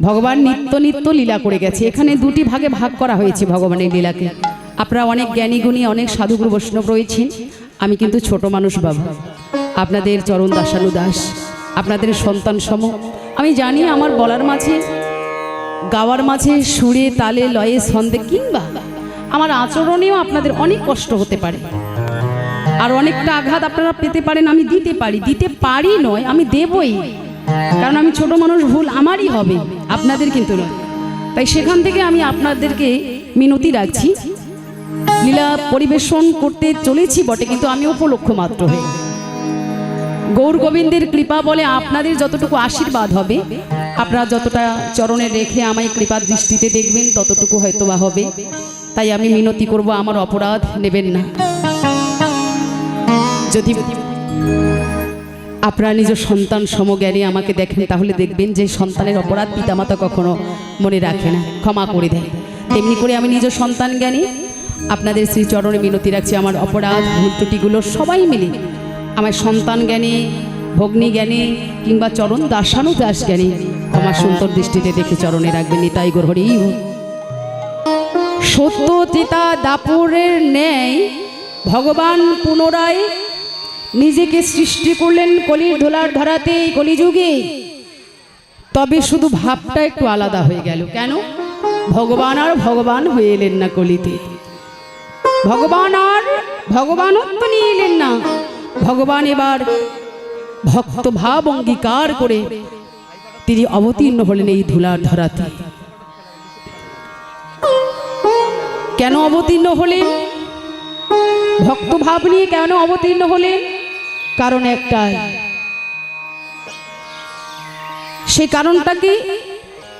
ভগবান নিত্য নিত্য লীলা করে গেছে। এখানে দুটি ভাগে ভাগ করা হয়েছে ভগবানের লীলাকে। আপনারা অনেক জ্ঞানী গুণী, অনেক সাধুগুরু বৈষ্ণব রয়েছেন। আমি কিন্তু ছোট মানুষ বাবা। আপনাদের চরণ দাসানু দাস, আপনাদের সন্তান সম। আমি জানি আমার বলার মাঝে, গাওয়ার মাঝে সুরে তালে লয়ে ছন্দে কিংবা আমার আচরণেও আপনাদের অনেক কষ্ট হতে পারে। আর অনেকটা আঘাত আপনারা পেতে পারেন, আমি দিতে পারি। দিতে পারি নয়, আমি দেবই। কারণ আমি ছোট মানুষ, ভুল আমারই হবে, আপনাদের কিন্তু নয়। তাই সেখান থেকে আমি আপনাদেরকে মিনতি রাখছি। লীলা পরিবেশন করতে চলেছি বটে, কিন্তু আমি উপলক্ষ মাত্র হয়ে। গৌর গোবিন্দের কৃপা বলে আপনাদের যতটুকু আশীর্বাদ হবে, আপনারা যতটা চরণে রেখে আমায় কৃপার দৃষ্টিতে দেখবেন, ততটুকু হয়তো বা হবে। তাই আমি মিনতি করব, আমার অপরাধ নেবেন না। যদি আপনারা নিজ সন্তান সমজ্ঞানী আমাকে দেখেন, তাহলে দেখবেন যে সন্তানের অপরাধ পিতামাতা কখনো মনে রাখে না। ক্ষমা করে দেয় তেমনি করে আমি নিজ সন্তান জ্ঞানী, আপনাদের শ্রী চরণে মিনতি রাখছি, আমার অপরাধ, ভুল ত্রুটিগুলো সবাই মিলে। আমার সন্তান জ্ঞানী, ভগ্নী জ্ঞানী, কিংবা চরণ দাসানু দাস জ্ঞানী আমার সুন্দর দৃষ্টিতে দেখে চরণে রাখবেন, নিতাই গরহরি সত্য চিতা দাপুরের ন্যায়, ভগবান পুনরায় নিজেকে সৃষ্টি করলেন কলির ধোলার ধরাতে কলিযুগে। তবে শুধু ভাবটা একটু আলাদা হয়ে গেল। কেন? ভগবান আর ভগবান হয়ে এলেন না কলিতে। ভগবান আর ভগবানত্ব নিয়ে এলেন না। ভগবান এবার ভক্ত ভাব অঙ্গীকার করে তিনি অবতীর্ণ হলেন এই ধুলার ধরাতে। কেন অবতীর্ণ হলেন? ভক্তভাব নিয়ে কেন অবতীর্ণ হলেন? কারণ একটাই। সেই কারণটা কি?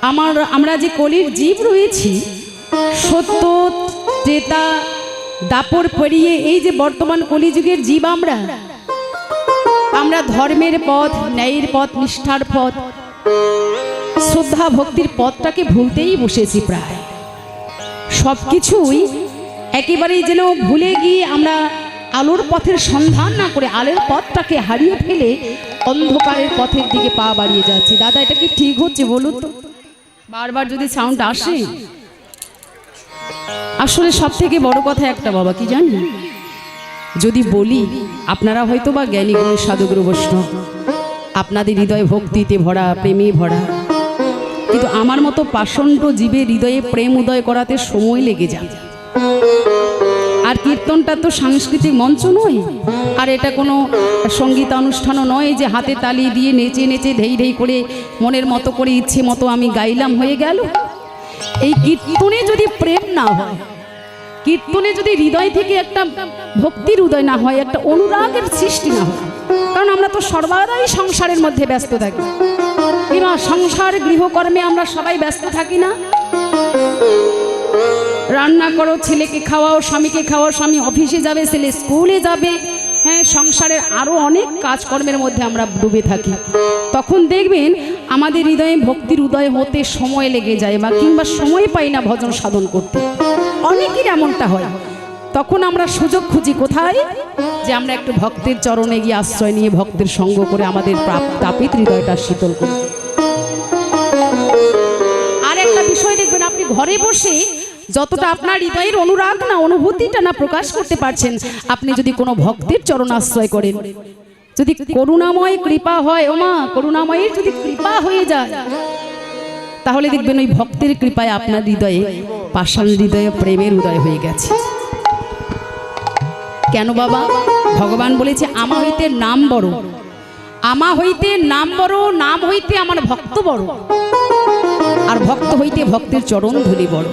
আমার, আমরা যে কলির জীব রয়েছি, সত্য, ত্রেতা, দাপর পেরিয়ে এই যে বর্তমান কলিযুগের জীব আমরা আমরা ধর্মের পথ, ন্যায়ের পথ, নিষ্ঠার পথ, শ্রদ্ধা ভক্তির পথটাকে ভুলতেই বসেছি প্রায়। সব কিছুই একেবারেই যেন ভুলে গিয়ে আমরা আলোর পথের সন্ধান না করে আলোর পথটাকে হারিয়ে ফেলে অন্ধকারের পথের দিকে পা বাড়িয়ে যাচ্ছে। দাদা, এটা কি ঠিক হচ্ছে বলুন তো? বারবার যদি সাউন্ড আসে? আসলে সব থেকে বড় কথা একটা বাবা, কি জানি? যদি বলি, আপনারা হয়তো বা জ্ঞানী গুণী সাধুগুরু, বৈষ্ণব। আপনাদের হৃদয় ভক্তিতে ভরা, প্রেমে ভরা। কিন্তু আমার মতো পাষণ্ড জীবের হৃদয়ে প্রেম উদয় করাতে সময় লেগে যায়। কীর্তনটা তো সাংস্কৃতিক মঞ্চ নয়। আর এটা কোনো সংগীত অনুষ্ঠানও নয় যে হাতে তালি দিয়ে নেচে নেচে ধেই ধেই করে মনের মতো করে ইচ্ছে মতো আমি গাইলাম, হয়ে গেল। এই কীর্তনে যদি প্রেম না হয়, কীর্তনে যদি হৃদয় থেকে একটা ভক্তির উদয় না হয়, একটা অনুরাগের সৃষ্টি না হয়, কারণ আমরা তো সর্বদাই সংসারের মধ্যে ব্যস্ত থাকি। কিংবা সংসার গৃহকর্মে আমরা সবাই ব্যস্ত থাকি না। রান্না করো, ছেলেকে খাওয়াও, স্বামীকে খাওয়াও, স্বামী অফিসে যাবে, ছেলে স্কুলে যাবে। হ্যাঁ সংসারের আরও অনেক কাজকর্মের মধ্যে আমরা ডুবে থাকি। তখন দেখবেন আমাদের হৃদয়ে ভক্তির উদয় হতে সময় লেগে যায় বা কিংবা সময় পাই না ভজন সাধন করতে। অনেকের এমনটা হয়। তখন আমরা সুযোগ খুঁজি কোথায়? যে আমরা একটু ভক্তের চরণে গিয়ে আশ্রয় নিয়ে ভক্তের সঙ্গ করে আমাদের তাপিত হৃদয়টা শীতল করি। আর একটা বিষয় দেখবেন, আপনি ঘরে বসে যতটা আপনার হৃদয়ের অনুরাগ না, অনুভূতিটা না প্রকাশ করতে পারছেন, আপনি যদি কোনো ভক্তের চরণ আশ্রয় করেন, যদি করুণাময় কৃপা হয়, ওমা, করুণাময়ের যদি কৃপা হয়ে যায়, তাহলে দেখবেন ওই ভক্তের কৃপায় আপনার হৃদয়ে, পাষাণ হৃদয়ে প্রেমের উদয় হয়ে গেছে। কেন বাবা? ভগবান বলেছে, আমা হইতে নাম বড়, আমা হইতে নাম বড়, নাম হইতে আমার ভক্ত বড়, আর ভক্ত হইতে ভক্তের চরণ ধরি বড়।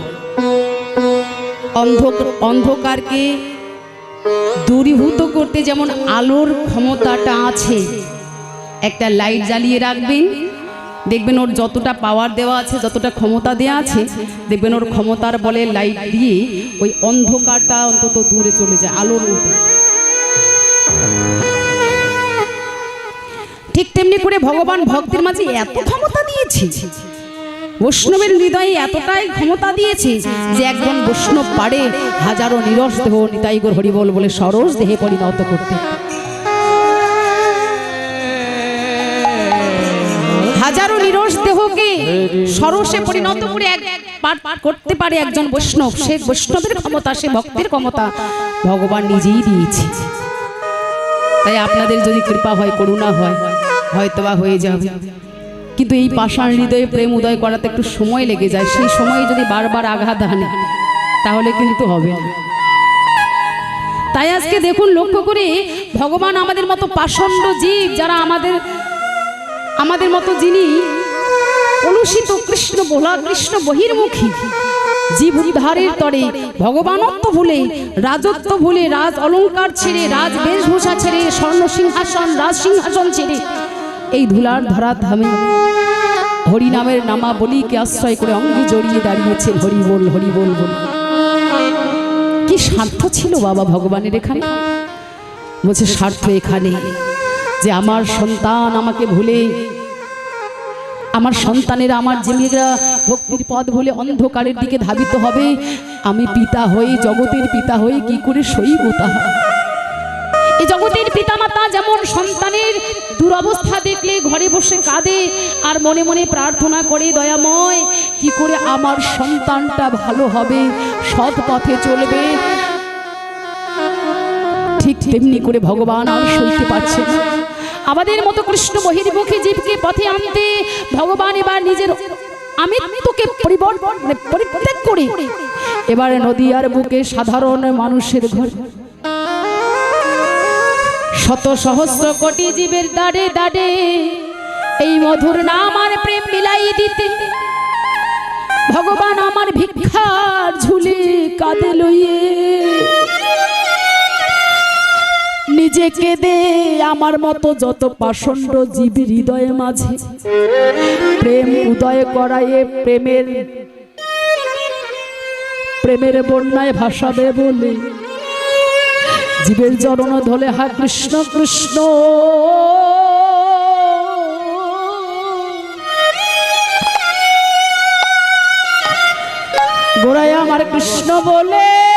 অন্ধ অন্ধকারকে দূরীভূত করতে যেমন আলোর ক্ষমতাটা আছে, একটা লাইট জ্বালিয়ে রাখবেন, দেখবেন ওর যতটা পাওয়ার দেওয়া আছে, যতটা ক্ষমতা দেওয়া আছে, দেখবেন ওর ক্ষমতার বলে লাইট দিয়ে ওই অন্ধকারটা অন্তত দূরে চলে যায়, আলোর মতো। ঠিক তেমনি করে ভগবান ভক্তের মাঝে এত ক্ষমতা দিয়েছে। বৈষ্ণবের হৃদয়ে এতটাই ক্ষমতা দিয়েছে যে একজন বৈষ্ণব পারে হাজারো নিরস দেহ নিতাইগর হরিবল বলে সরস দেহে পরিণত করতে। হাজারো নিরস দেহকে সরসে পরিণত করে এক করতে পারে একজন বৈষ্ণব। সে বৈষ্ণবের ক্ষমতা, সে ভক্তের ক্ষমতা ভগবান নিজেই দিয়েছে। তাই আপনাদের যদি কৃপা হয়, করুণা হয়, হয়তোবা হয়ে যাবে। কিন্তু এই পাষাণ হৃদয়ে প্রেম উদয় করাতে একটু সময় লেগে যায়। সেই সময়ে যদি বারবার আঘাত হানে, তাহলে কিন্তু হবে তাই আজকে দেখুন, লক্ষ্য করে ভগবান আমাদের মতো পাষণ্ড জীব, যারা আমাদের আমাদের মতো যিনি কলুষিত কৃষ্ণ বোলা কৃষ্ণ বহির্মুখী, জীব উদ্ধারের তরে, ভগবানত্ব ভুলে, রাজত্ব ভুলে, রাজ অলংকার ছেড়ে, রাজ বেশভূষা ছেড়ে, স্বর্ণ সিংহাসন, রাজ সিংহাসন ছেড়ে এই ধুলার ধরা ধামে হরিনামের নামা বলিকে আশ্রয় করে অঙ্গে জড়িয়ে দাঁড়িয়েছে হরি বল হরি বল কি স্বার্থ ছিল বাবা ভগবানের এখানে? বলছে, স্বার্থ এখানে যে আমার সন্তান আমাকে ভুলে, আমার সন্তানেরা, আমার জেমিরা ভক্তির পথ ভুলে অন্ধকারের দিকে ধাবিত হবে। আমি পিতা হয়ে, জগতের পিতা হয়ে কি করে সইব তাহা? এই জগতের পিতামাতা যেমন সন্তানের দুরবস্থা দেখলে ঘরে বসে কাঁদে, আর মনে মনে প্রার্থনা করে, দয়াময়, কি করে আমার সন্তানটা ভালো হবে? সৎ পথে চলবে। ঠিক তেমনি করে ভগবান আর সইতে পারছেন না। আমাদের মতো কৃষ্ণ বহির্মুখী জীবকে পথে আনতে ভগবান এবার নিজের আমি তোকে পরিবর্তন মানে পরিত্যাগ করে। এবার নদীয়ার বুকে সাধারণ মানুষের ঘর। শত সহস্র কোটি জীবের দাঁড়ে দাঁড়ে এই মধুর নাম আর প্রেম মিলাই দিতে ভগবান আমার ভিক্ষার ঝুলে কাঁদে লইয়ে। নিজেকে দে আমার মতো যত পাষণ্ড জীব হৃদয়ে মাঝে। প্রেম উদয় করায়ে প্রেমের প্রেমের বন্যায় ভাসাবে বলে জীবের চরণ ধলে হা কৃষ্ণ কৃষ্ণ। গোড়ায় আমার কৃষ্ণ বলে।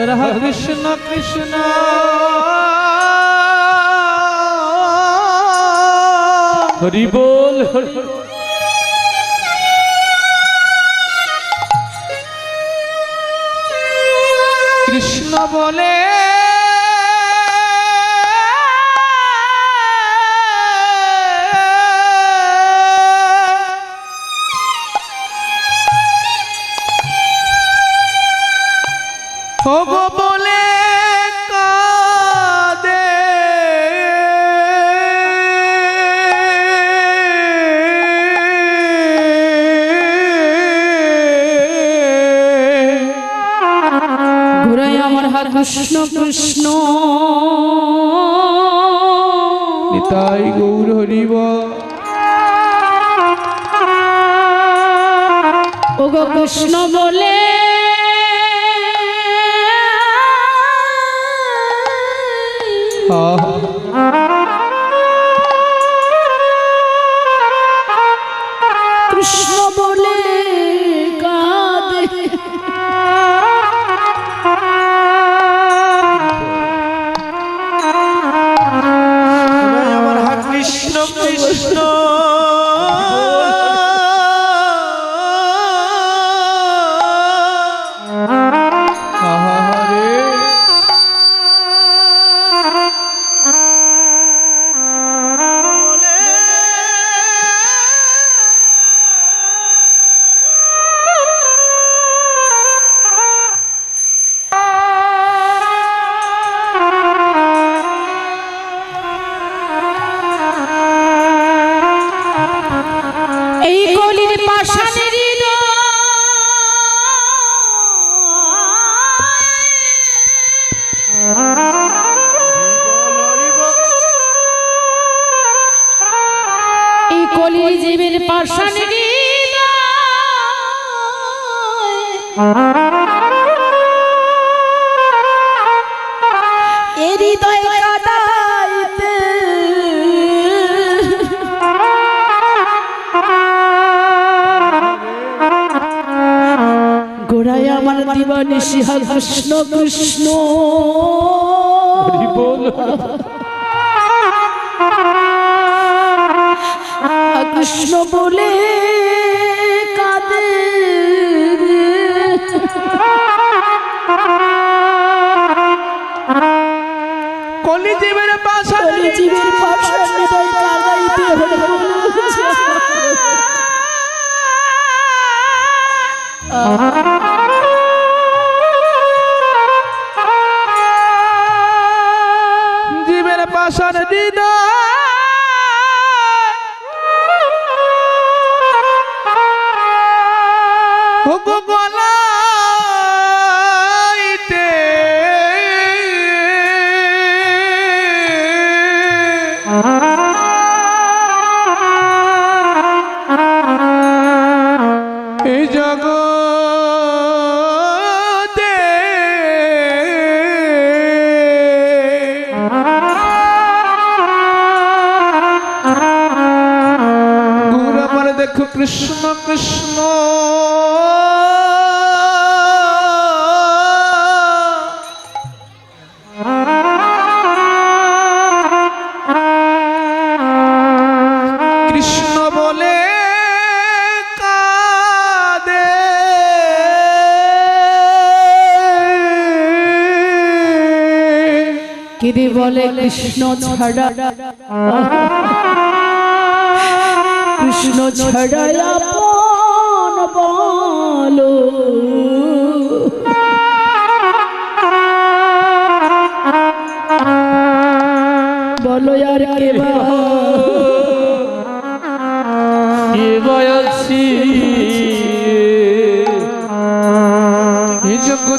রাধা কৃষ্ণ কৃষ্ণ হরি বল ওগো বলে কাঁদে। ঘুরাই আমার হাত কৃষ্ণ কৃষ্ণ। নিতাই গৌর হরিব। ওগো কৃষ্ণ বলে এই কলির জীবের পাশানের নিশিহা কৃষ্ণ কৃষ্ণ কৃষ্ণ। বলে কাঁদে। কলি জীবের পাশা বলে পাশা হৃদয় কাঁদাইতে হলো জীবের কৃষ্ণ কৃষ্ণ। কৃষ্ণ বলে কাঁদে। কেঁদে বলে কৃষ্ণ ছাড়া? কৃষ্ণ ছাড়া আপন বলো। বলো আর কে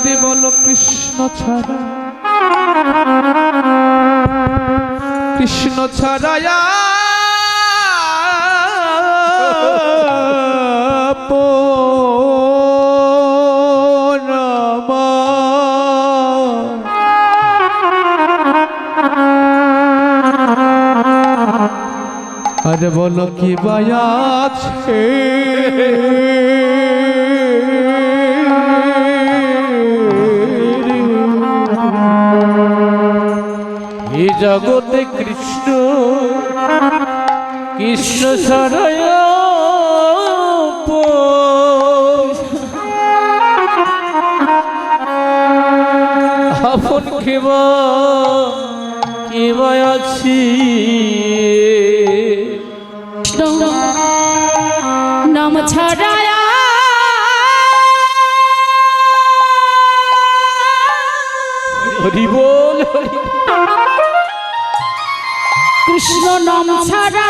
কে বলো কৃষ্ণ ছাড়া। কৃষ্ণ ছাড়ায়া আর বলো কি বায়াছে এই জগতে কৃষ্ণ কৃষ্ণ সারায় আপন কেবা কেবা আছি? ছাড়ায়া। হরি বল কৃষ্ণ নাম ছাড়া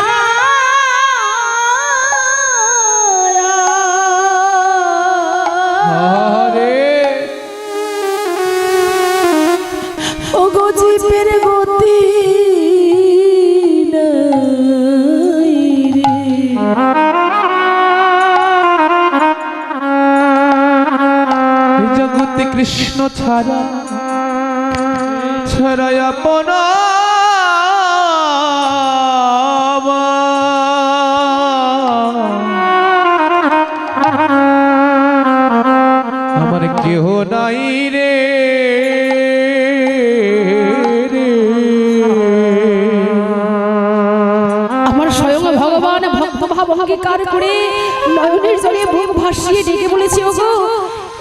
কৃষ্ণ ছাড়া, ছাড়াই আপন আমার কেহ নাই রে। আমার স্বয়ং ভগবান ভক্ত ভাব অঙ্গীকার করে নয়নের জলে ভাসিয়ে ডেকে বলেছে, ওগো,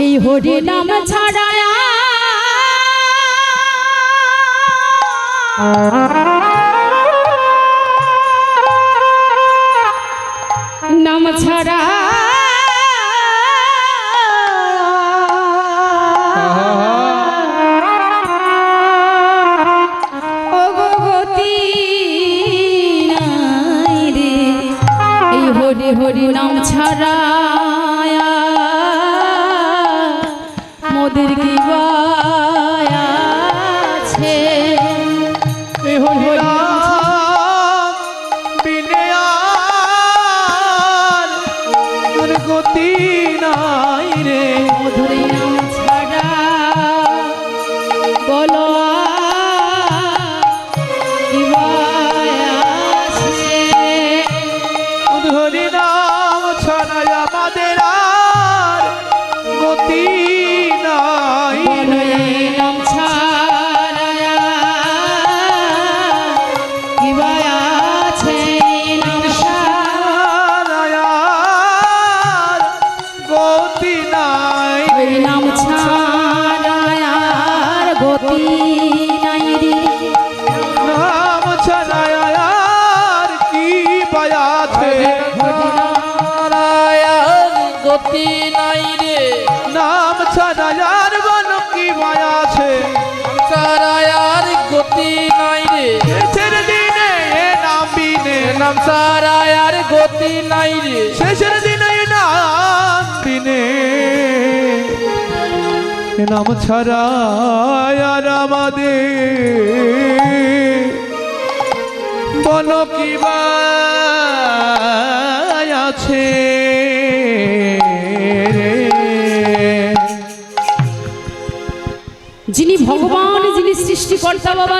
এই হরি নাম নাম ছাড়া হরি নাম ছাড়া নাই রে। শেষের দিনে এ নাম বিনে নাম গতি নাই রে। শেষের দিনে এ নাম বিনে। এ নাম ছাড়া আর আমাদের বল কি আছে রে। যিনি ভগবান যিনি সৃষ্টিকর্তা বাবা